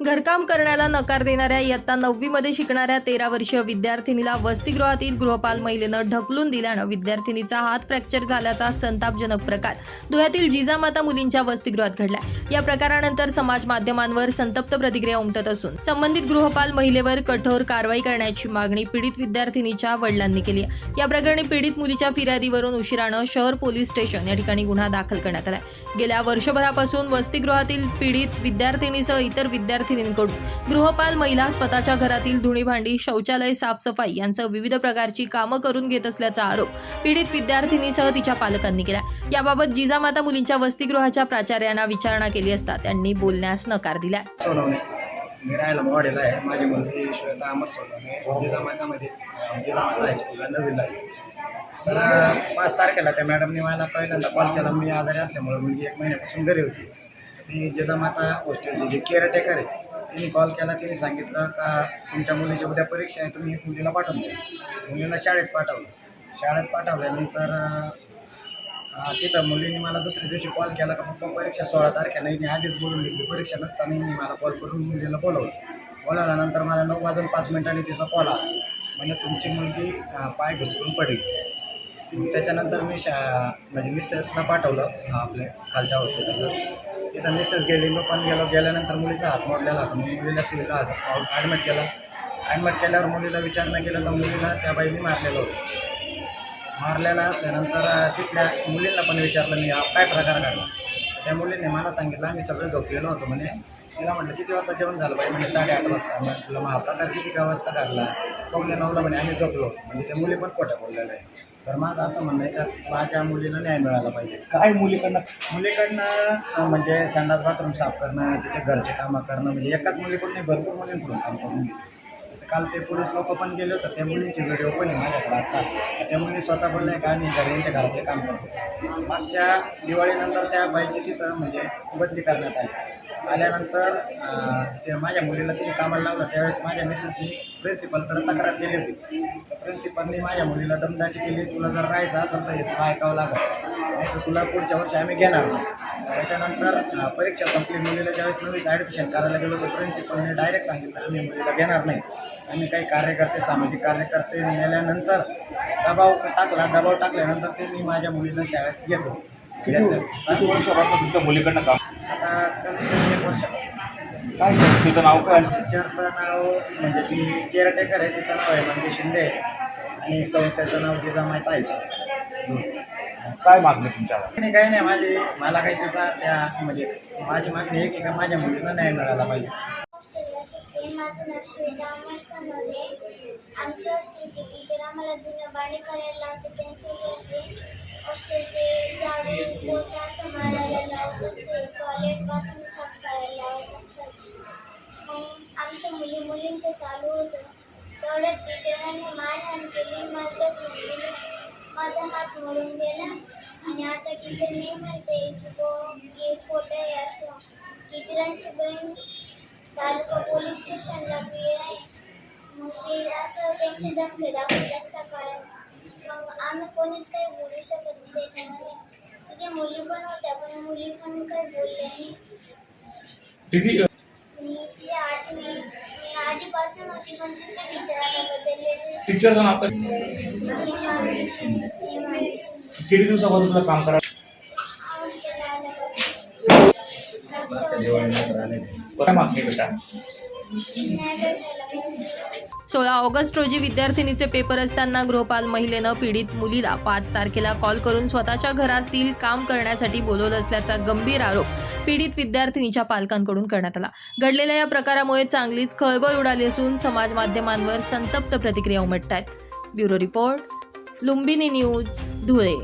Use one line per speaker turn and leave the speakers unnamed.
घरकाम करण्याला नकार देणाऱ्या इयत्ता नववीमध्ये शिकणाऱ्या तेरा वर्षीय विद्यार्थिनीला वसतिगृहातील गृहपाल महिलेनं ढकलून दिल्यानं विद्यार्थिनीचा हात फ्रॅक्चर झाल्याचा संतापजनक प्रकार धुळ्यातील जिजामाता मुलींच्या वसतिगृहात घडला या प्रकारानंतर समाज माध्यमांवर संतप्त प्रतिक्रिया उमटत असून संबंधित गृहपाल महिलेवर कठोर कारवाई करण्याची मागणी पीडित विद्यार्थिनीच्या वडिलांनी केली आहे. या प्रकरणी पीडित मुलीच्या फिर्यादीवरून उशिरानं शहर पोलीस स्टेशन या ठिकाणी गुन्हा दाखल करण्यात आला गेल्या वर्षभरापासून वसतिगृहातील पीडित विद्यार्थिनीसह इतर विद्यार्थी विद्यार्थिनींकडून गृहपाल महिला स्वतःच्या घरातील धुणी भांडी शौचालय साफसफाई यांसह विविध प्रकारची कामं करून घेत असल्याचा आरोप पीडित विद्यार्थिनीसह तिच्या पालकांनी केला. याबाबत जिजामाता मुलींच्या वसतिगृहाच्या प्राचार्यांना विचारणा केली असता त्यांनी बोलण्यास नकार दिला.
मी राहायला मॉडेल आहे. माझी मुलगी श्वेता अमर सोनवणे. जिजामातामध्ये जिजामाता हायस्कूलला नवीन आहे. तर पाच तारखेला त्या मॅडमने मला पहिल्यांदा कॉल केला. मी आजारी असल्यामुळे मुलगी एक महिन्यापासून घरी होती. ती जिजामाता हॉस्टेलची जी केअरटेकर आहे तिने कॉल केला तिने सांगितलं का तुमच्या मुलीची उद्या परीक्षा आहे तुम्ही मुलीला पाठवून द्या. मुलीला शाळेत पाठवलं. शाळेत पाठवल्यानंतर तिथं मुलीने मला दुसऱ्या दिवशी कॉल केला का पप्पा परीक्षा सोळा तारखेला हिने आधीच बोलून घेतली परीक्षा नसताना मी मला कॉल करून मुलीला बोलवलं. बोलावल्यानंतर मला नऊ वाजून पाच मिनिटांनी तिचा कॉल आला. म्हणजे तुमची मुलगी पाय घुसरून पडली. त्याच्यानंतर मी शा म्हणजे मिसेसला पाठवलं आपल्या खालच्या हॉस्पिटलला. तिथं मिसेस गेली मी पण गेलो. गेल्यानंतर मुलीचा हात मोडलेला होता. मग मुलीला सिव्हिलला ॲडमिट केलं. ॲडमिट केल्यावर मुलीला विचारणा केलं तर मुलीला त्या बाईने मारलेलं होतं. मारलेला असल्यानंतर तिथल्या मुलींना पण विचारलं मी हा काय प्रकार घडला? त्या मुलीने मला सांगितलं आम्ही सगळे झोपलेलो होतो. म्हणे तिला म्हटलं किती वाजता जेवण झालं बाई? म्हणजे साडेआठ वाजता. म्हटलं मग हा प्रकार किती का वाजता घडला पावणे नऊला म्हणे आम्ही झोपलो. होतो. म्हणजे त्या मुली पण खोट्या बोललेल्या आहे तर माझं असं म्हणणं आहे का माझ्या मुलीला न्याय मिळाला पाहिजे.
काय मुलीकडनं?
मुलीकडनं म्हणजे संडास बाथरूम साफ करणं तिथे घरचे कामं करणं म्हणजे एकाच मुलीकडून नाही भरपूर मुलींकडून काम करून घेतलं. तर काल ते पोलीस लोक पण गेले होते त्या मुलींचे व्हिडिओ पण आहे माझ्याकडे आता. त्या मुली स्वतः बोलल्या का मी घरी यांच्या घरातले काम करतो. मागच्या दिवाळीनंतर त्या बाईची तिथं म्हणजे बदली करण्यात आली. आल्यानंतर ते माझ्या मुलीला तिने कामाला लावलं. त्यावेळेस माझ्या मिसेसनी प्रिन्सिपलकडे तक्रार केली होती. तर प्रिन्सिपलनी माझ्या मुलीला दमदाटी केली तुला जर राहायचं असेल तर हे तुला ऐकावं लागेल. नाही तर तुला पुढच्या वर्षी आम्ही घेणार नाही. त्याच्यानंतर परीक्षा संपली. मुलीला ज्यावेळेस नवीन ॲडमिशन करायला गेलो तर प्रिन्सिपलने डायरेक्ट सांगितलं आम्ही मुलीला घेणार नाही. आम्ही काही कार्यकर्ते सामाजिक कार्यकर्ते नेल्यानंतर दबाव टाकला दबाव टाकल्यानंतर ते मी माझ्या मुलीला शाळेत घेतो
किती वर्षापासून तुमच्या मुलीकडनं काम
आता कमीत एक वर्षापासून.
काय? तिचं नाव काय?
टीचरचं नाव म्हणजे ती केअरटेकर आहे तिचं नाव आहे म्हणजे शिंदे. आहे. आणि संस्थेचं नाव जिजामाई तायसो
काय मागणी तुमच्यावर?
आणि काही नाही माझी मला काही तिचा त्या म्हणजे माझी मागणी आहे की का माझ्या मुलीला न्याय मिळाला पाहिजे.
माझं नाव श्वेता अमर सोनवणे आमच्या हॉस्टेलचे टीचर आम्हाला जुनं बाणे करायला लावते त्यांचे घरचे हॉस्टेलचे झाडू जास्त मारायला लावत असते टॉयलेट बाथरूम साफ करायला लावत असतात मग आमच्या मुली मुलींचं चालू होतं. तेवढ्यात टीचरांनी मारहाण केली माझ्या मुलीने माझा हात मोडून गेला आणि आता टीचर नाही म्हणते की तो हे खोटं आहे असं. टीचरांची बहीण तालुका स्टेशनला बी आहे मग ते असं त्यांचे धमके दाखवत असता काय मग आम्ही कोणीच काही बोलू शकत नाही त्याच्यामध्ये तिथे मुली पण होत्या पण मुली पण काही बोलल्या नाही
किती
मी ती आठवी मी आधीपासून होती पण तिथे टीचरांना बदललेली शिंदे शिंदे
किती दिवसापासून तुला काम करा
हॉस्टेलला आल्यापासून मागच्या वर्षी
काय मागणी बेटा.
सोळा ऑगस्ट रोजी विद्यार्थिनीचे पेपर असताना गृहपाल महिलेनं पीडित मुलीला पाच तारखेला कॉल करून स्वतःच्या घरातील काम करण्यासाठी बोलवलं असल्याचा गंभीर आरोप पीडित विद्यार्थिनीच्या पालकांकडून करण्यात आला. घडलेल्या या प्रकारामुळे चांगलीच खळबळ उडाली असून समाज माध्यमांवर संतप्त प्रतिक्रिया उमटत आहेत bureau report Lumbini news Dhule.